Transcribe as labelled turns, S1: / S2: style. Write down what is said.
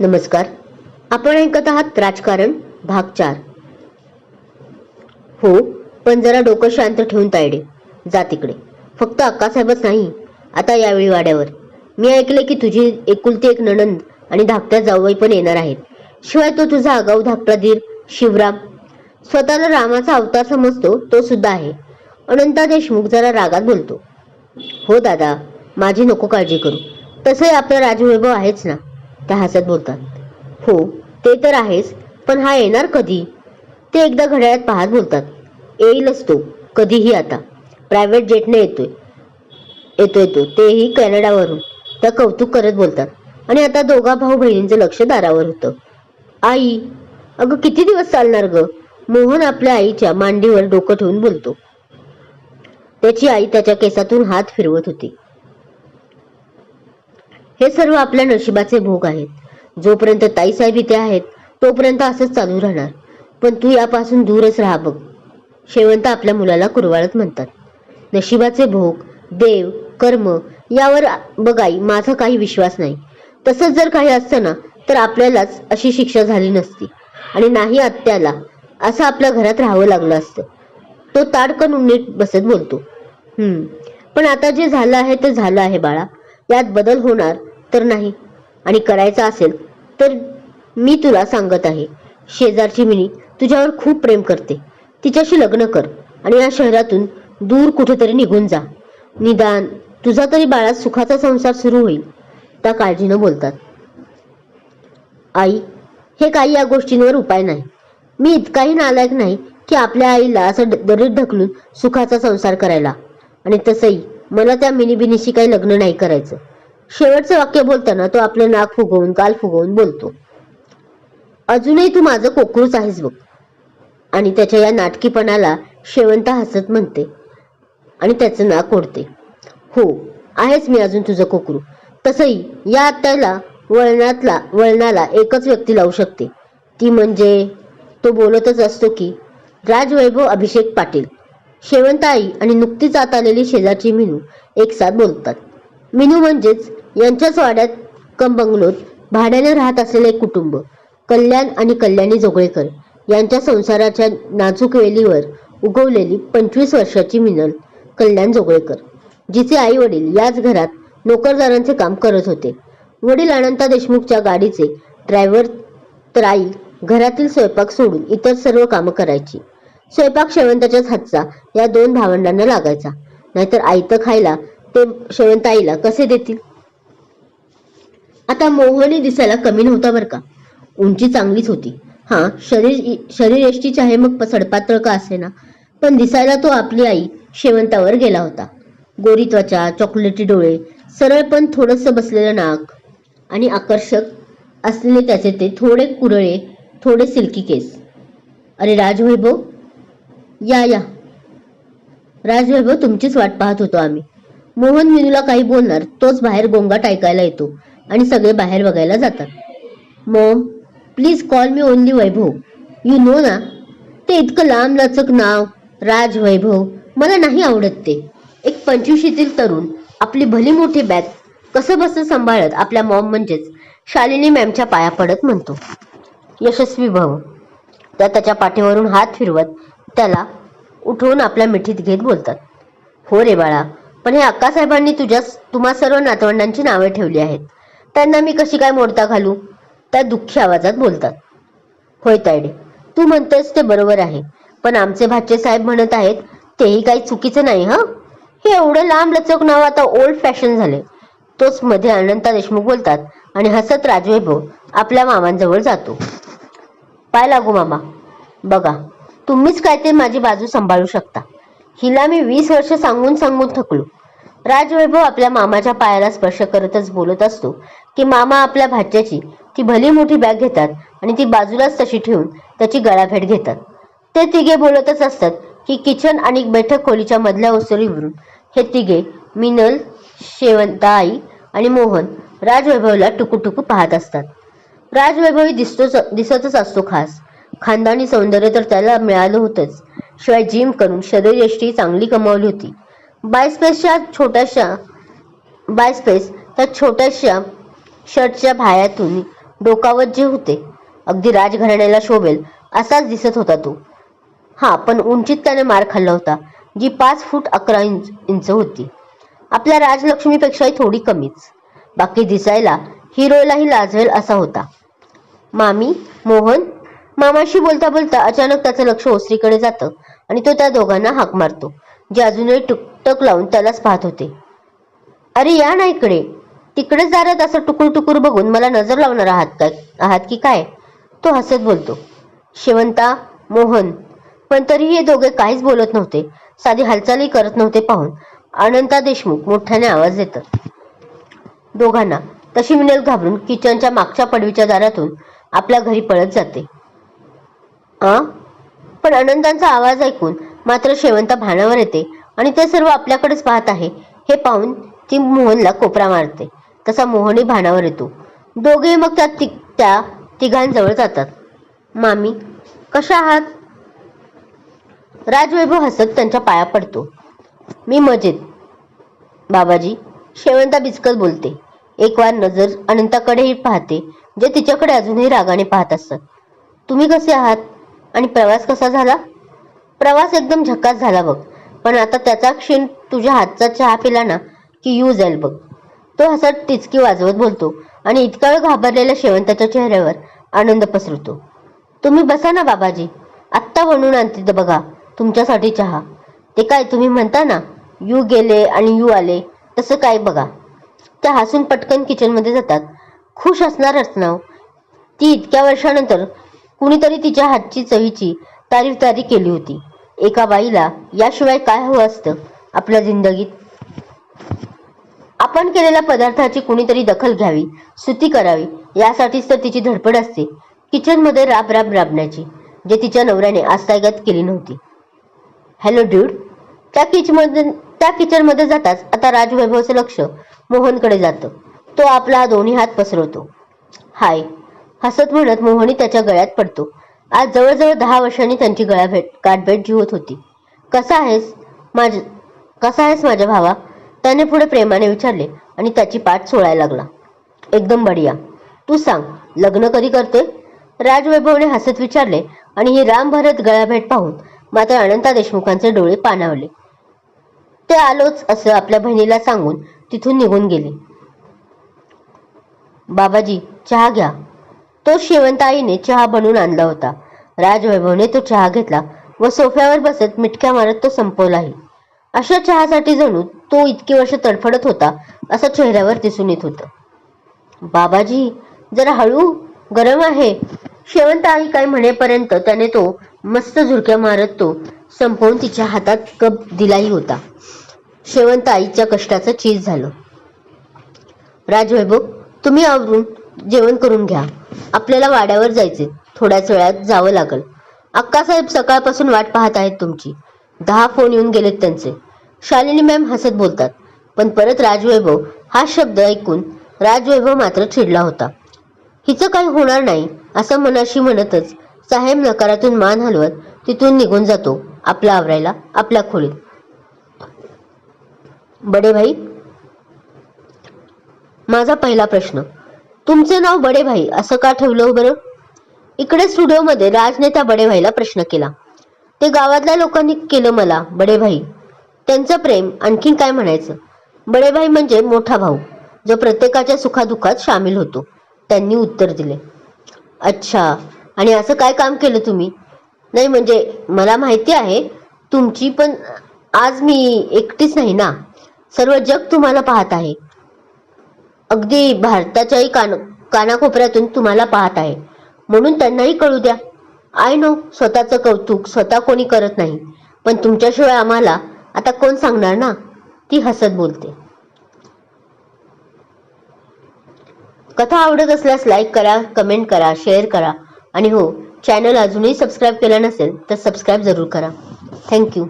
S1: नमस्कार. आपण ऐकत आहात राजकारण भाग चार. हो पण जरा डोकं शांत ठेवून तायडे. जा तिकडे. फक्त अक्कासाहेबच नाही आता यावेळी वाड्यावर. मी ऐकले की तुझी एकुलती एक नणंद आणि धाकट्या जावई पण येणार आहेत. शिवाय तो तुझा आगाऊ धाकटा धीर शिवराम. स्वतःला रामाचा अवतार समजतो तो सुद्धा आहे. अनंता देशमुख जरा रागात बोलतो. हो दादा माझी नको काळजी करू. तसंही आपलं राजवैभव आहेच ना. त्या हसत बोलतात. हो ते तर आहेच पण हा येणार कधी? ते एकदा घड्याळात पाहत बोलतात. येईलच तो कधीही आता. प्रायव्हेट जेटने येतोय. येतो येतो तेही कॅनडावरून. त्या कौतुक करत बोलतात. आणि आता दोघा भाऊ बहिणींचं लक्ष दारावर होतं. आई अगं किती दिवस चालणार ग? मोहन आपल्या आईच्या मांडीवर डोकं ठेवून बोलतो. त्याची आई त्याच्या केसातून हात फिरवत होती. हे सर्व आपल्या नशिबाचे भोग आहेत. जोपर्यंत ताईसाहेब इथे आहेत तोपर्यंत असंच चालू राहणार. पण तू यापासून दूरच राहा बघ. शेवंत आपल्या मुलाला कुरवाळत म्हणतात. नशिबाचे भोग देव कर्म यावर बघाई माझा काही विश्वास नाही. तसंच जर काही असतं ना तर आपल्यालाच अशी शिक्षा झाली नसती. आणि नाही आत्याला असं आपल्या घरात राहावं लागलं असतं. तो ताडकन नीट बसत बोलतो. हम्म पण आता जे झालं आहे ते झालं आहे बाळा. यात बदल होणार तर नाही. आणि करायचा असेल तर मी तुला सांगत आहे. शेजारची मिनी तुझ्यावर खूप प्रेम करते. तिच्याशी लग्न कर आणि या शहरातून दूर कुठेतरी निघून जा. निदान तुझा तरी बाळा सुखाचा संसार सुरू होईल. त्या काळजीनं बोलतात. आई हे काही या गोष्टींवर उपाय नाही. मी इतकाही नालायक नाही की आपल्या आईला असं दरीत ढकलून सुखाचा संसार करायला. आणि तसंही मला त्या मिनीबिनीशी काही लग्न नाही करायचं. शेवटचं वाक्य बोलताना तो आपलं नाक फुगवून गाल फुगवून बोलतो. अजूनही तू माझं कोकरूच आहेस बघ. आणि त्याच्या या नाटकीपणाला शेवंत हसत म्हणते आणि त्याचं नाक ओढते. हो आहेच मी अजून तुझं कोकरू. तसंही या आत्याला वळणातला वळणाला एकच व्यक्ती लावू शकते. ती म्हणजे तो बोलतच असतो की राजवैभव अभिषेक पाटील. शेवंताई आणि नुकतीच आत आलेली शेजारची मिनू एकसाथ बोलतात. मिनू म्हणजेच यांच्याच वाड्यात कम बंगलोत भाड्याने राहत असलेले कुटुंब कल्याण आणि कल्याणी जोगळेकर यांच्या संसाराच्या नाजूक वेलीवर उगवलेली पंचवीस वर्षाची मिनल कल्याण जोगळेकर जिचे आई वडील याच घरात नोकरदारांचे काम करत होते. वडील अनंता देशमुखच्या गाडीचे ड्रायव्हर तर आई घरातील स्वयंपाक सोडून इतर सर्व कामं करायची. स्वयंपाक शेवंताच्याच हातचा या दोन भावंडांना लागायचा. नाहीतर आईतं खायला ते शेवंताईला कसे देतील? आता मोहनही दिसायला कमी नव्हता बरं का. उंची चांगलीच होती. हा शरीर शरीर एष्टीच आहे मग सडपातळ का असे ना पण दिसायला तो आपली आई शेवंतावर गेला होता. गोरी त्वचा चॉकलेटी डोळे सरळ पण थोडस बसलेलं नाक आणि आकर्षक असलेले त्याचे ते थोडे कुरळे थोडे सिल्की केस. अरे राजवैभव या या. राजवैभव तुमचीच वाट पाहत होतो आम्ही. मोहन मिनूला काही बोलणार तोच बाहेर गोंगाट ऐकायला येतो. आणि सगळे बाहेर बघायला जातात. Mom please call me only Vaibhav. You know ना ते इतकं लांब लचक नाव राज वैभव मला नाही आवडत ते. एक पंचवीशीतील तरुण आपली भली मोठी बॅग कसं बसं सांभाळत आपल्या मॉम म्हणजेच शालिनी मॅमच्या पाया पडत म्हणतो. यशस्वी भव. त्या त्याच्या पाठीवरून हात फिरवत त्याला उठवून आपल्या मिठीत घेत बोलतात. हो रे बाळा पण हे अक्कासाहेबांनी तुझ्या तुम्हा सर्व नातवंडांची नावे ठेवली आहेत. त्यांना मी कशी काय मोडता घालू? त्या दुःखी आवाजात बोलतात. होय तायडे तू म्हणतेस ते बरोबर आहे पण आमचे भाचे साहेब म्हणत आहेत तेही काही चुकीचं नाही हं? हे एवढं लांब लचक नाव आता ओल्ड फॅशन झाले तोच मध्ये अनंता देशमुख बोलतात आणि हसत राजवैभव आपल्या मामांजवळ जातो. पाय लागू मामा. बघा तुम्हीच काय ते माझी बाजू सांभाळू शकता. हिला मी वीस वर्ष सांगून सांगून थकलो. राजवैभव आपल्या मामाच्या पायाला स्पर्श करतच बोलत असतो की मामा आपल्या भाच्याची ती भली मोठी बॅग घेतात आणि ती बाजूलाच तशी ठेवून त्याची गळाभेट घेतात. ते तिघे बोलतच असतात की किचन आणि बैठक खोलीच्या मधल्या ओसरीवरून हे तिघे मिनल शेवंता आई आणि मोहन राजवैभवला टुकूटुकू पाहत असतात. राजवैभवी दिसतोच दिसतच असतो खास. खानदानी सौंदर्य तर त्याला मिळालं होतंच. शिवाय जिम करून शरीरयष्टी चांगली कमावली होती. बायस्पेसच्या छोट्याशा बायस्पेस त्या छोट्याशा शर्टच्या भायातून डोकावत जे होते अगदी राजघराण्याला शोभेल असाच दिसत होता तो. हा पण उंचीत त्याने मार खाल्ला होता जी पाच फूट अकरा इंच इंच होती. आपल्या राजलक्ष्मीपेक्षाही थोडी कमीच. बाकी दिसायला हिरोलाही लाजवेल असा होता. मामी मोहन मामाशी बोलता बोलता अचानक त्याचं लक्ष ओसरीकडे जातं आणि तो त्या दोघांना हाक मारतो जे अजूनही टुकटक लावून त्यालाच पाहत होते. अरे या ना इकडे. तिकडे दारात असं टुकूर टुकूर बघून. मला नजर लावणार आहात काय आहात की काय? तो हसत बोलतो. शेवंता मोहन पण तरीही हे दोघे काहीच बोलत नव्हते. साधी हालचाली करत नव्हते पाहून. अनंता देशमुख मोठ्याने आवाज देतात. दोघांना. तशी मिनल घाबरून किचनच्या मागच्या पडवीच्या दारातून आपल्या घरी पळत जाते. आ? पण अनंतांचा आवाज ऐकून मात्र शेवंता भानावर येते आणि ते सर्व आपल्याकडेच पाहत आहे. हे पाहून ती मोहनला कोपरा मारते. तसा मोहनही भानावर येतो. दोघे मग त्या ति त्या तिघांजवळ जातात. मामी कशा आहात? राजवैभव हसत त्यांच्या पाया पडतो. मी मजेत. बाबाजी शेवंता बिचकत बोलते. एक वार नजर अनंताकडेही पाहते जे तिच्याकडे अजूनही रागाने पाहत असतात तुम्ही कसे आहात? आणि प्रवास कसा झाला? प्रवास एकदम झकास झाला बघ. पण आता त्याचा क्षीण तुझ्या हातचा चहा पिला ना की यू जाईल बघ. तो हसत टिचकी वाजवत बोलतो आणि इतका वेळ घाबरलेल्या शेवंताच्या चेहऱ्यावर आनंद पसरतो. तुम्ही बसा ना बाबाजी. आत्ता बनवून आणते तर बघा. तुमच्यासाठी चहा. ते काय तुम्ही म्हणता ना यू गेले आणि यू आले. तसं काय बघा. त्या हसून पटकन किचनमध्ये जातात. खुश असणारच नाव. ती इतक्या वर्षानंतर कुणीतरी तिच्या हातची चवीची तारीफ तारी केली होती. एका बाईला याशिवाय काय हवं असतं आपल्या जिंदगीत? आपण केलेल्या पदार्थाची कुणीतरी दखल घ्यावी स्तुती करावी यासाठीच तर तिची धडपड असते. किचनमध्ये राब राब राबण्याची जे तिच्या नवऱ्याने आस्तायगत केली नव्हती. हॅलो ड्यूड त्या किचमध्ये त्या किचनमध्ये जाताच आता राजवैभवचं लक्ष मोहनकडे जातं. तो आपला दोन्ही हात पसरवतो. हाय हसत म्हणत मोहनी त्याच्या गळ्यात पडतो. आज जवळजवळ दहा वर्षांनी त्यांची गळ्या भेट गाठभेट जी होत होती. कसा आहेस माझ कसा आहेस माझ्या भावा? त्याने पुढे प्रेमाने विचारले आणि त्याची पाठ सोडायला लागला. एकदम बढिया. तू सांग लग्न कधी करते? राजवैभवने हसत विचारले आणि ही राम भरत गळाभेट पाहून मात्र अनंता देशमुखांचे डोळे पाणावले. ते आलोच असं आपल्या बहिणीला सांगून तिथून निघून गेले. बाबाजी चहा घ्या. तो शेवंताईने चहा बनवून आणला होता. राजवैभवने तो चहा घेतला व सोफ्यावर बसत मिटक्या मारत तो संपवलाही. अशा चहासाठी जणू तो इतकी वर्ष तडफडत होता असं चेहऱ्यावर दिसून येत होतं. बाबाजी जरा हळू गरम आहे. शेवंत आई काय म्हणेपर्यंत त्याने तो मस्त झुरक्या मारत तो संपवून तिच्या हातात कप दिलाही होता. शेवंत आईच्या कष्टाचं चीज झालं. राजवैभव तुम्ही आवरून जेवण करून घ्या. आपल्याला वाड्यावर जायचे थोड्याच वेळात जावं लागल. अक्कासाहेब सकाळपासून वाट पाहत आहेत तुमची. दहा फोन येऊन गेलेत त्यांचे. शालिनी मॅम हसत बोलतात. पण परत राजवैभव हा शब्द ऐकून राजवैभव मात्र चिडला होता. हिचं काही होणार नाही असं मनाशी म्हणतच साहेब नकारातून मान हलवत तिथून निघून जातो आपला आवरायला आपल्या खोलीत. बडे भाई माझा पहिला प्रश्न तुमचे नाव बडे भाई असं का ठेवलं बरं? इकडे स्टुडिओमध्ये राजने त्या बडे भाईला प्रश्न केला. ते गावातल्या लोकांनी केलं मला बडे भाई त्यांचं प्रेम आणखीन काय म्हणायचं? बडे भाई म्हणजे मोठा भाऊ जो प्रत्येकाच्या सुखादुखात सामील होतो. त्यांनी उत्तर दिले. अच्छा आणि असं काय काम केलं तुम्ही? नाही म्हणजे मला माहिती आहे तुमची पण आज मी एकटीच नाही ना? सर्व जग तुम्हाला पाहत आहे. अगदी भारताच्याही कान कानाकोपऱ्यातून तुम्हाला पाहत आहे. म्हणून त्यांनाही कळू द्या. आय नो स्वतःचं कौतुक स्वतः कोणी करत नाही. पण तुमच्याशिवाय आम्हाला आता कोण सांगणार ना? ती हसत बोलते. कथा आवडत असल्यास लाईक करा कमेंट करा शेअर करा. आणि हो चॅनल अजूनही सबस्क्राईब केलं नसेल तर सबस्क्राईब जरूर करा. थँक्यू